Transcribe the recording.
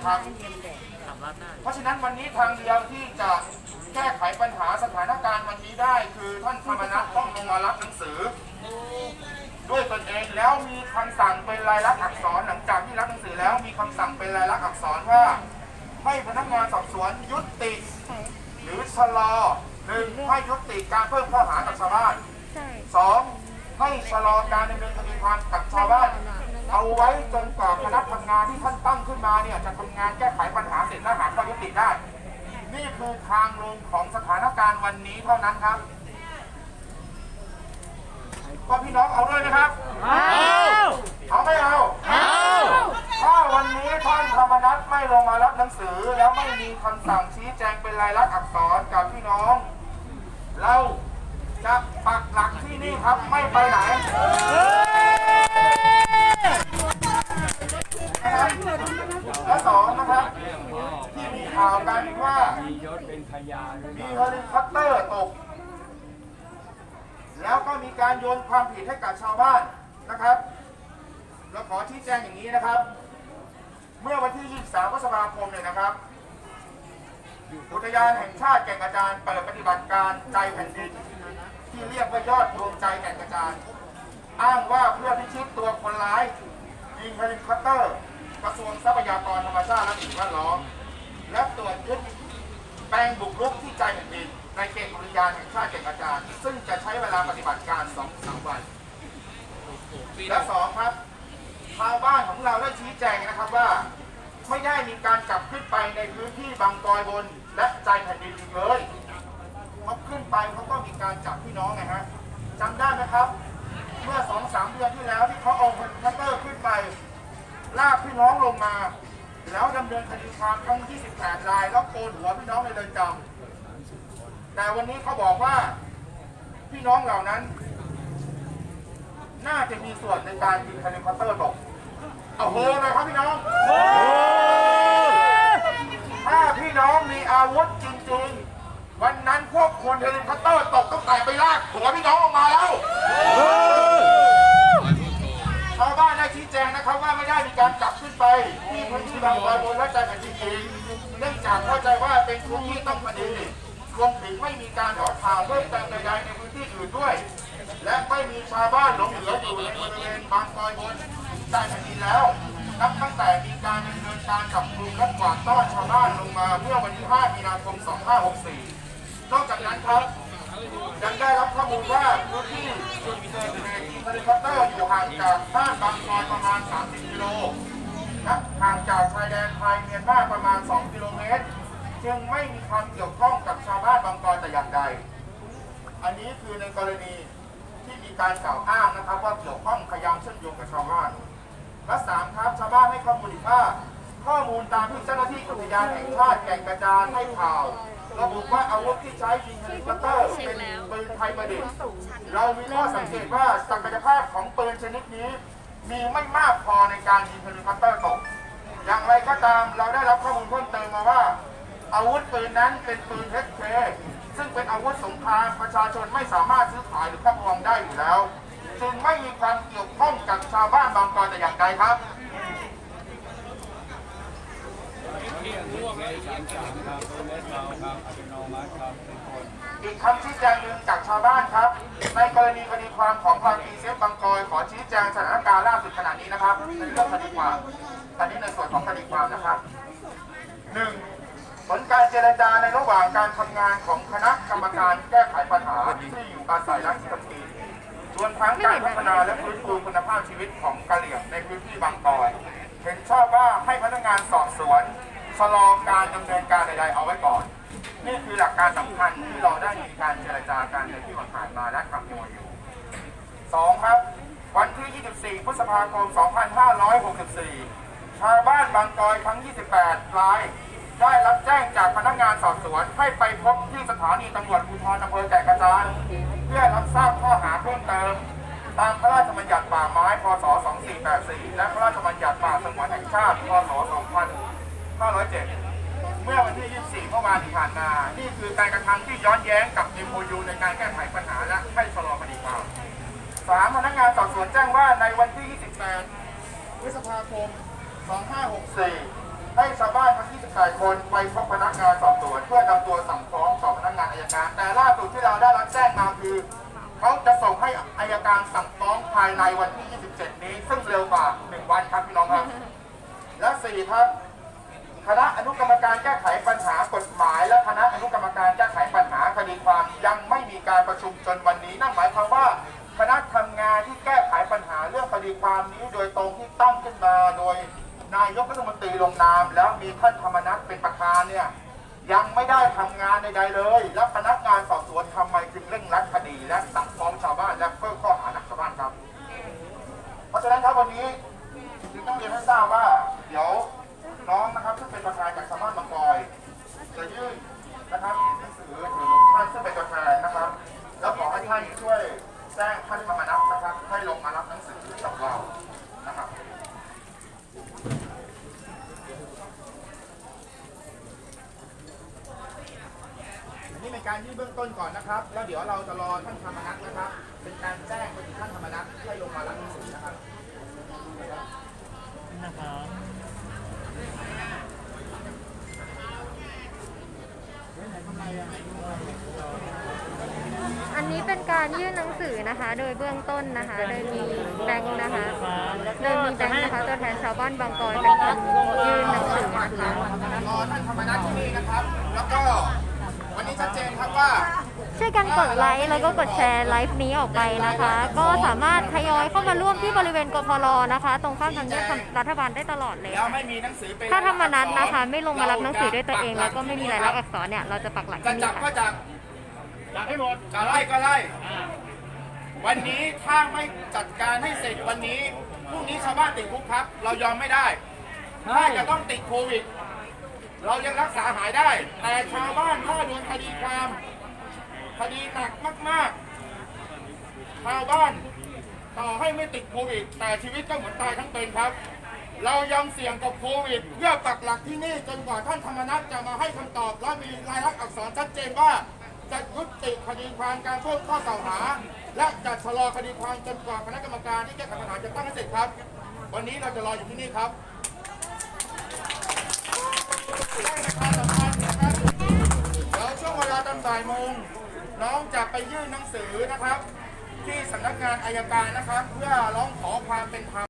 นะครับเพราะฉะนั้นวันนี้ทางเดียวที่จะแก้ไขปัญหาสถานการณ์วันนี้ได้ คือท่านธรรมนัฐต้องลงมารับหนังสือ ด้วยตนเองแล้วมีคำสั่งเป็นลายลักษณ์อักษรหลังจากที่รับหนังสือแล้วมีคำสั่งเป็นลายลักษณ์อักษรว่า ให้พนักงานสอบสวนยุติ หรือชะลอหนึ่งให้ยุติการเพิ่มข้อหากับชาวบ้านใช่สองให้ชะลอการดำเนินคดีความกับชาวบ้าน เอาไว้จนกว่าคณะทำงานที่ท่านตั้งขึ้นมาเนี่ยจะทำงานแก้ไขปัญหาเสร็จและหาข้อยุติได้ นี่คือทางลงของสถานการณ์วันนี้เท่านั้นครับว่าพี่น้องเอาด้วยนะครับ เอาเอาไม่เอาถ้าวันนี้ท่านธรรมนัฐไม่ลงมารับหนังสือ แล้วไม่มีคำสั่งชี้แจงเป็นลายลักษณ์อักษรกับพี่น้อง เราจะปักหลักที่นี่ครับไม่ไปไหน มีเฮลิคอปเตอร์ตก แล้วก็มีการโยนความผิดให้กับชาวบ้านนะครับ เราขอชี้แจงอย่างนี้นะครับ เมื่อวันที่ 23พฤษภาคมเนี่ยนะครับ อุทยานแห่งชาติแก่งกระจานเปิดปฏิบัติการใจแผ่นดินที่เรียกว่ายอดดวงใจแก่งกระจานอ้างว่าเพื่อพิชิตตัวคนร้ายยิงเฮลิคอปเตอร์ กระทรวงทรัพยากรธรรมชาติและสิ่งแวดล้อมและตรวจยึด แปลงบุกรุกที่ใจแผ่นดินในเขตอุทยานแห่งชาติแก่งกระจานซึ่งจะใช้เวลาปฏิบัติการ2 3วัน และสองครับชาวบ้านของเราได้ชี้แจงนะครับว่า ไม่ได้มีการกลับขึ้นไปในพื้นที่บางกอยบน และใจแผ่นดินเลยเขาขึ้นไปเขาก็มีการจับพี่น้องไงฮะจำได้ไหมครับ เมื่อสองสามเดือนที่แล้วที่เขาเอาเฮลิคอปเตอร์ขึ้นไป ลากพี่น้องลงมา แล้วดำเนินคดีความทั้ง 28 ราย แล้วโกนหัวพี่น้องในเรือนจำแต่วันนี้เขาบอกว่าพี่น้องเหล่านั้น น่าจะมีส่วนในการยิงเฮลิคอปเตอร์ตกเอาโหหน่อยครับพี่น้อง ถ้าพี่น้องมีอาวุธจริงๆ วันนั้นพวกคนเฮลิคอปเตอร์ตกต้งแต่ไปลากหัวพี่น้องออกมาแล้ว เข้าใจว่าเป็นพื้นที่ต้องคดีรวมถึงไม่มีการออกข่าวเพิ่มเติมใดๆในพื้นที่อื่นด้วย และไม่มีชาวบ้านหลงเหลืออยู่ในบริเวณบางบอยบนใจแผ่นดินแล้ว นับตั้งแต่มีการดำเนินการจับกลุ่มและกวาดต้อนชาวบ้านลงมาเมื่อวันที่ 5 มีนาคม 2564 นอกจากนั้นครับยังได้รับข้อมูลว่าพื้นที่จุดเกิดเหตุยิงเฮลิคอปเตอร์อยู่ห่างจากบ้านบางซอยประมาณ 30 กิโลและห่างจากชายแดนไทยเมียนมาประมาณ 2 กิโลเมตร จึงไม่มีความเกี่ยวข้องกับชาวบ้านบางกอแต่อย่างใด อันนี้คือในกรณีที่มีการกล่าวอ้างนะครับ ว่าเกี่ยวข้องขยำเชื่อมโยงกับชาวบ้านและสามครับชาวบ้านให้ข้อมูลอีกว่าข้อมูลตามที่เจ้าหน้าที่อุทยานแห่งชาติแก่งกระจานให้ข่าวระบุว่าอาวุธที่ใช้ยิงเฮลิคอปเตอร์เป็นปืนไทยประดิษฐ์เรามีข้อสังเกตว่าศักยภาพของปืนชนิดนี้ มีไม่มากพอในการยิงเฮลิคอปเตอร์ตกอย่างไรก็ตามเราได้รับข้อมูลเพิ่มเติมมาว่า อาวุธปืนนั้นเป็นปืนเฮเคซึ่งเป็นอาวุธสงครามประชาชนไม่สามารถซื้อขายหรือครอบครองได้อยู่แล้ว จึงไม่มีความเกี่ยวข้องกับชาวบ้านบางกอแต่อย่างใดครับอีกคำชี้แจงหนึ่งจากชาวบ้านครับ ในกรณีคดีความของภาคีเซฟบางกอยขอชี้แจงสถานการณ์ล่าสุดขณะนี้นะครับในเรื่องคดีความตอนนี้ในส่วนของคดีความนะครับหนึ่ง ผลการเจรจาในระหว่างการทำงานของคณะกรรมการแก้ไขปัญหาที่อยู่อาศัยรัฐสกีรวมทั้งการพัฒนาและฟื้นฟูคุณภาพชีวิตของกะเหรี่ยงในพื้นที่บางกอย เห็นชอบว่าให้พนักงานสอบสวนชะลอการดำเนินการใดๆเอาไว้ก่อน นี่คือหลักการสำคัญที่เราได้มีการเจรจากันในที่ผ่านมาและทำโมอยู่สองครับ วันที่ 24 พฤษภาคม 2564 ชาวบ้านบางกอยทั้ง 28ราย ได้รับแจ้งจากพนักงานสอบสวนให้ไปพบที่สถานีตำรวจภูธรอำเภอแก่งกระจานเพื่อรับทราบข้อหาเพิ่มเติม ตามพระราชบัญญัติป่าไม้ พศ 2484 และพระราชบัญญัติป่าสงวนแห่งชาติ พศ 2507 เมื่อวันที่ 24เมื่อวานที่ผ่านมา นี่คือการกระทำที่ย้อนแย้งกับ MOU ในการแก้ไขปัญหาและให้ชะลอคดีความสามพนักงานสอบสวนแจ้งว่าในวันที่ 28พฤษภาคม 2564 ให้ชาวบ้านทั้ง28คนไปพบพนักงานสอบสวน เพื่อนำตัวสั่งฟ้องต่อพนักงานอายการ แต่ล่าสุดที่เราได้รับแจ้งมาคือเขาจะส่งให้อายการสั่งฟ้องภายในวันที่ 27 นี้ ซึ่งเร็วกว่า 1 วันครับพี่น้องครับ และสี่ครับ คณะอนุกรรมการแก้ไขปัญหากฎหมาย และคณะอนุกรรมการแก้ไขปัญหาคดีความยังไม่มีการประชุมจนวันนี้นั่นหมายความว่าคณะทำงานที่แก้ไขปัญหาเรื่องคดีความนี้โดยตรงที่ตั้งขึ้นมาโดย นายกรัฐมนตรีลงนาม แล้วมีท่านธรรมนัฐเป็นประธานเนี่ยยังไม่ได้ทำงานใดๆเลย และพนักงานสอบสวนทำไมจึงเร่งรัดคดีและสั่งฟ้องชาวบ้านและเพิ่มข้อหาหนักชาวบ้านครับ เพราะฉะนั้นครับวันนี้จึงต้องเรียนให้ทราบว่า เดี๋ยวน้องนะครับซึ่งเป็นประธานจากชาวบ้านบางกอยจะยื่นนะครับหนังสือถึงท่านซึ่งเป็นตัวแทนนะครับ แล้วขอให้ท่านช่วยแจ้งท่านธรรมนัฐนะครับ ให้ลงมารับหนังสือจากเรานะครับ อันนี้เป็น การยื่นเบื้องต้นก่อนนะครับ แล้วเดี๋ยวเราจะรอท่านธรรมนัฐนะครับ เป็นการแจ้งไปถึงท่านธรรมนัฐให้ลงมารับหนังสือนะครับนะครับอันนี้เป็นการยื่นหนังสือนะคะ โดยเบื้องต้นนะคะ โดยมีแบงค์นะคะ โดยมีแบงค์นะคะ ตัวแทนชาวบ้านบางกอยเป็นคนยื่นหนังสือนะคะ รอท่านธรรมนัฐที่นี่นะครับ แล้วก็วันนี้ชัดเจนครับว่า ช่วยกันกดไลค์แล้วก็กดแชร์ไลฟ์นี้ออกไปนะคะ ก็สามารถทยอยเข้ามาร่วมที่บริเวณกพรนะคะ ตรงข้ามทางแยกรัฐบาลได้ตลอดเลยแล้วไม่มีหนังสือเป็นถ้าธรรมนัตนะคะ ไม่ลงมารับหนังสือด้วยตัวเอง แล้วก็ไม่มีรายลักษณ์อักษรเนี่ยเราจะปักหลักจะที่นี่จับก็ค่ะจับจับให้หมดจะไล่ก็ไล่วันนี้ถ้าไม่จัดการให้เสร็จวันนี้พรุ่งนี้ชาวบ้านติดคุกครับ เรายอมไม่ได้ถ้าจะต้องติดโควิด เรายังรักษาหายได้ แต่ชาวบ้านถ้าโดนคดีความ คดีหนักมากๆชาวบ้านต่อให้ไม่ติดโควิด แต่ชีวิตก็เหมือนตายทั้งเป็นครับ เรายังเสี่ยงกับโควิด เพื่อปักหลักที่นี่จนกว่าท่านธรรมนัฐจะมาให้คำตอบและมีรายลักษณ์อักษรชัดเจนว่าจะยุติคดีความการเพิ่มข้อกล่าวหา และจะชะลอคดีความจนกว่าคณะกรรมการที่แก้ไขปัญหาจะตั้งให้เสร็จครับ วันนี้เราจะรออยู่ที่นี่ครับได้นะครับสำคัญนะครับเดี๋ยวช่วงเวลาตอนบ่ายโมง น้องจะไปยื่นหนังสือนะครับ ที่สำนักงานอายการนะครับ เพื่อร้องขอความเป็นธรรม